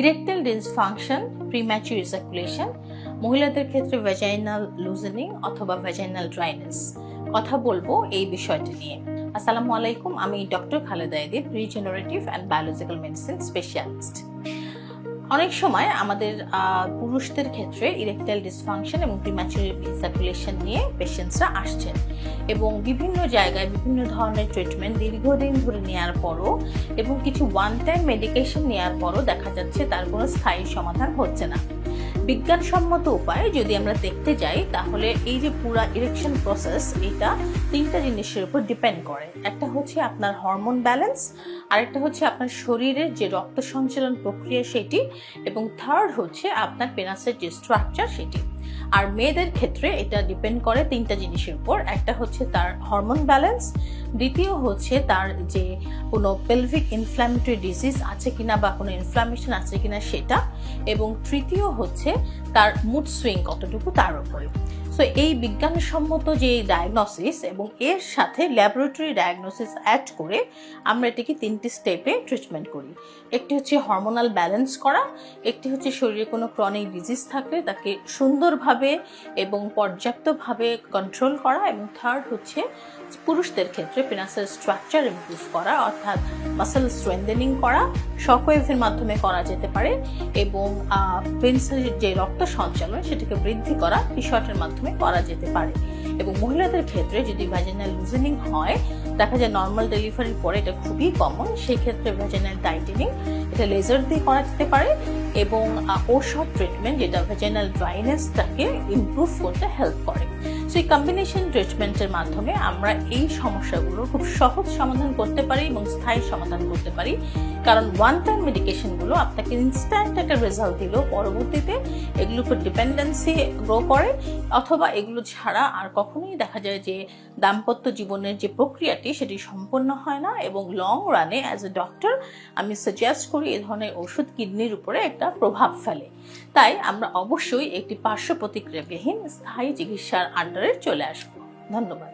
Erectile dysfunction premature ejaculation মহিলাদের ক্ষেত্রে vaginal লুজেনিং অথবা ভ্যাজাইনাল ড্রাইনেস কথা বলব এই বিষয়টি নিয়ে। আসসালামু আলাইকুম, আমি doctor Khaleda Edib regenerative and biological medicine specialist অনেক সময় আমাদের পুরুষদের ক্ষেত্রে ইরেকটাইল ডিসফাংশন এবং প্রিম্যাচুর সার্কুলেশন নিয়ে পেশেন্টসরা আসছেন এবং বিভিন্ন জায়গায় বিভিন্ন ধরনের ট্রিটমেন্ট দীর্ঘদিন ধরে নেওয়ার পরও এবং কিছু ওয়ান টাইম মেডিকেশন নেওয়ার পরও দেখা যাচ্ছে তার কোনো স্থায়ী সমাধান হচ্ছে না। বিজ্ঞানসম্মত উপায়ে যদি আমরা দেখতে যাই, তাহলে এই যে পুরা ইরেকশন প্রসেস এটা তিনটা জিনিসের উপর ডিপেন্ড করে। একটা হচ্ছে আপনার হরমোন ব্যালেন্স আরেকটা হচ্ছে আপনার শরীরের যে রক্ত সঞ্চালন প্রক্রিয়া সেটি, এবং থার্ড হচ্ছে আপনার পেনাসের যে স্ট্রাকচার সেটি। আর মেয়েদের ক্ষেত্রে এটা ডিপেন্ড করে তিনটা জিনিসের উপর। একটা হচ্ছে তার হরমোন ব্যালেন্স দ্বিতীয় হচ্ছে তার যে কোনো পেলভিক ইনফ্ল্যামেটরি ডিজিজ আছে কিনা বা কোনো ইনফ্ল্যামেশন আছে কিনা সেটা, এবং তৃতীয় হচ্ছে তার মুড সুইং কতটুকু তার উপরে। সো এই বিজ্ঞানসম্মত যে ডায়াগনোসিস এবং এর সাথে ল্যাবরেটরি ডায়াগনোসিস অ্যাড করে আমরা এটাকে তিনটি স্টেপে ট্রিটমেন্ট করি। একটি হচ্ছে হরমোনাল ব্যালেন্স করা, একটি হচ্ছে শরীরে কোনো ক্রনিক ডিজিজ থাকলে তাকে সুন্দরভাবে এবং পর্যাপ্তভাবে কন্ট্রোল করা এবং থার্ড হচ্ছে পুরুষদের ক্ষেত্রে পেনাসের স্ট্রাকচার ইমপ্রুভ করা, অর্থাৎ মাসেল স্ট্রেন্থেনিং করা শকওয়েভের মাধ্যমে করা যেতে পারে এবং পেন্সের যে রক্ত সঞ্চালন সেটাকে বৃদ্ধি করা টি-শার্টের মাধ্যমে করা যেতে পারে। এবং মহিলাদের ক্ষেত্রে যদি ভ্যাজিনাল লুজেনিং হয়, দেখা যায় নর্মাল ডেলিভারির পরে এটা খুবই কমন সেই ক্ষেত্রে ভ্যাজিনাল টাইটেনিং এটা লেজার দিয়ে করা যেতে পারে এবং ওষুধ ট্রিটমেন্ট যেটা ভ্যাজিনাল ড্রাইনেসটাকে ইমপ্রুভ করতে হেল্প করে। সো এই কম্বিনেশন ট্রিটমেন্টের মাধ্যমে আমরা এই সমস্যাগুলোর খুব সহজ সমাধান করতে পারি এবং স্থায়ী সমাধান করতে পারি। কারণ ওয়ান টাইম মেডিকেশনগুলো আপনাকে ইনস্ট্যান্ট একটা রেজাল্ট দিলেও পরবর্তীতে এগুলোর উপর ডিপেন্ডেন্সি গ্রো করে, অথবা এগুলো ছাড়া আর কখনোই দেখা যায় যে দাম্পত্য জীবনের যে প্রক্রিয়াটি সেটি সম্পন্ন হয় না এবং লং রানে অ্যাজ এ ডক্টর আমি সাজেস্ট করি এ ধরনের ওষুধ কিডনির উপরে একটা প্রভাব ফেলে। তাই আমরা অবশ্যই একটি পার্শ্ব প্রতিক্রিয়াবিহীন স্থায়ী চিকিৎসার আন্ডারে চলে আসব। ধন্যবাদ।